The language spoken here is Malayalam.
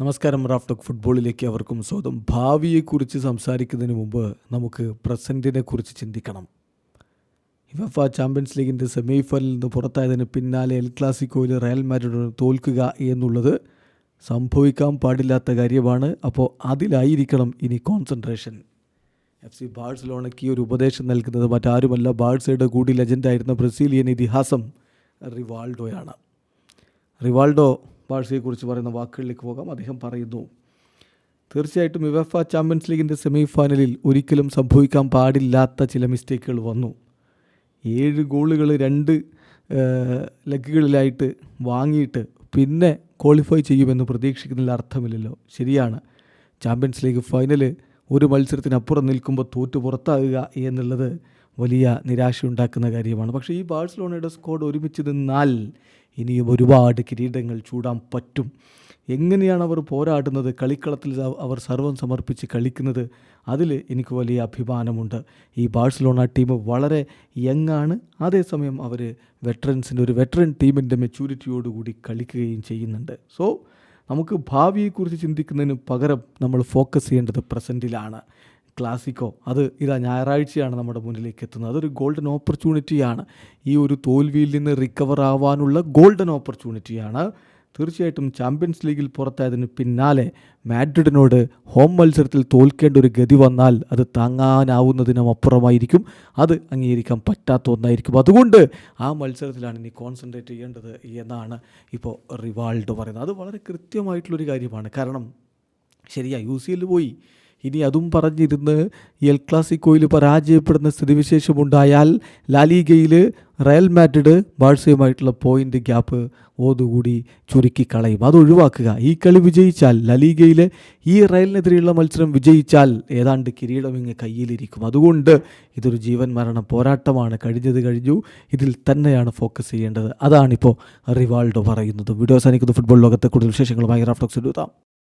നമസ്കാരം റാഫ്റ്റോക്ക് ഫുട്ബോളിലേക്ക് അവർക്കും സ്വന്തം ഭാവിയെക്കുറിച്ച് സംസാരിക്കുന്നതിന് മുമ്പ് നമുക്ക് പ്രസന്റിനെ കുറിച്ച് ചിന്തിക്കണം. ഇവഫ ചാമ്പ്യൻസ് ലീഗിന്റെ സെമി ഫൈനലിൽ നിന്ന് പുറത്തായതിന് പിന്നാലെ എൽ ക്ലാസിക്കോയിൽ റയൽ മാഡ്രിഡ് തോൽക്കുക എന്നുള്ളത് സംഭവിക്കാൻ പാടില്ലാത്ത കാര്യമാണ്. അപ്പോൾ അതിലായിരിക്കണം ഇനി കോൺസെൻട്രേഷൻ. എഫ് സി ബാഴ്സലോണയ്ക്ക് ഒരു ഉപദേശം നൽകുന്നത് മറ്റാരുമല്ല. ബാഴ്സയുടെ കൂടി ലെജൻഡായിരുന്ന ബ്രസീലിയൻ ഇതിഹാസം റിവാൾഡോയാണ്. റിവാൾഡോ ബാഴ്സയെക്കുറിച്ച് പറയുന്ന വാക്കുകളിലേക്ക് പോകാം. അദ്ദേഹം പറയുന്നു തീർച്ചയായിട്ടും യുവഫ ചാമ്പ്യൻസ് ലീഗിന്റെ സെമി ഫൈനലിൽ ഒരിക്കലും സംഭവിക്കാൻ പാടില്ലാത്ത ചില മിസ്റ്റേക്കുകൾ വന്നു. ഏഴ് ഗോളുകൾ രണ്ട് ലെഗുകളിലായിട്ട് വാങ്ങിയിട്ട് പിന്നെ ക്വാളിഫൈ ചെയ്യുമെന്ന് പ്രതീക്ഷിക്കുന്നതിൽ അർത്ഥമില്ലല്ലോ. ശരിയാണ്. ചാമ്പ്യൻസ് ലീഗ് ഫൈനൽ ഒരു മത്സരത്തിനപ്പുറം നിൽക്കുമ്പോൾ തോറ്റു പുറത്താകുക എന്നുള്ളത് വലിയ നിരാശയുണ്ടാക്കുന്ന കാര്യമാണ്. പക്ഷേ ഈ ബാഴ്സലോണയുടെ സ്ക്വാഡ് ഒരുമിച്ച് നിന്നാൽ ഇനിയും ഒരുപാട് കിരീടങ്ങൾ ചൂടാൻ പറ്റും. എങ്ങനെയാണ് അവർ പോരാടുന്നത്? കളിക്കളത്തിൽ അവർ സർവം സമർപ്പിച്ച് കളിക്കുന്നത് അതിൽ എനിക്ക് വലിയ അഭിമാനമുണ്ട്. ഈ ബാഴ്സലോണ ടീം വളരെ യങ്ങാണ്. അതേസമയം അവർ വെറ്ററൻസിന്റെ ഒരു വെറ്ററൻ ടീമിന്റെ മെച്യൂരിറ്റിയോടുകൂടി കളിക്കുകയും ചെയ്യുന്നുണ്ട്. സോ നമുക്ക് ഭാവിയെക്കുറിച്ച് ചിന്തിക്കുന്നതിന് പകരം നമ്മൾ ഫോക്കസ് ചെയ്യേണ്ടത് പ്രസന്റിലാണ് ക്ലാസിക്കോ അത് ഇതാ ഞായറാഴ്ചയാണ് നമ്മുടെ മുന്നിലേക്ക് എത്തുന്നത്. അതൊരു ഗോൾഡൻ ഓപ്പർച്യൂണിറ്റിയാണ് ഈ ഒരു തോൽവിയിൽ നിന്ന് റിക്കവർ ആവാനുള്ള ഗോൾഡൻ ഓപ്പർച്യൂണിറ്റിയാണ് തീർച്ചയായിട്ടും ചാമ്പ്യൻസ് ലീഗിൽ പുറത്തായതിന് പിന്നാലെ മാഡ്രിഡിനോട് ഹോം മത്സരത്തിൽ തോൽക്കേണ്ട ഒരു ഗതി വന്നാൽ അത് താങ്ങാനാവുന്നതിനും അപ്പുറമായിരിക്കും. അത് അംഗീകരിക്കാൻ പറ്റാത്ത ഒന്നായിരിക്കും. അതുകൊണ്ട് ആ മത്സരത്തിലാണ് ഇനി കോൺസെൻട്രേറ്റ് ചെയ്യേണ്ടത് എന്നാണ് ഇപ്പോൾ റിവാൾഡ് പറയുന്നത്. അത് വളരെ കൃത്യമായിട്ടുള്ളൊരു കാര്യമാണ്. കാരണം ശരിയാ യു സി എല്ലിൽ പോയി. ഇനി അതും പറഞ്ഞിരുന്ന് എൽ ക്ലാസിക്കോയിൽ പരാജയപ്പെടുന്ന സ്ഥിതിവിശേഷമുണ്ടായാൽ ലാലിഗയിൽ റയൽ മാഡ്രിഡ് ബാഴ്സയുമായിട്ടുള്ള പോയിന്റ് ഗ്യാപ്പ് ഓതുകൂടി ചുരുക്കി കളയും അത് ഒഴിവാക്കുക. ഈ കളി വിജയിച്ചാൽ ലലീഗയിലെ ഈ റയലിനെതിരെയുള്ള മത്സരം വിജയിച്ചാൽ ഏതാണ്ട് കിരീടം ഇങ്ങ് കയ്യിലിരിക്കും. അതുകൊണ്ട് ഇതൊരു ജീവൻ മരണ പോരാട്ടമാണ്. കഴിഞ്ഞത് കഴിഞ്ഞു. ഇതിൽ തന്നെയാണ് ഫോക്കസ് ചെയ്യേണ്ടത്. അതാണിപ്പോൾ റിവാൾഡോ പറയുന്നത്. വീഡിയോ സാനിക്കുന്ന ഫുട്ബോൾ ലോകത്തെ കൂടുതൽ വിശേഷങ്ങളുമായി റാഫ്റ്റോക്സ് എടുത്താം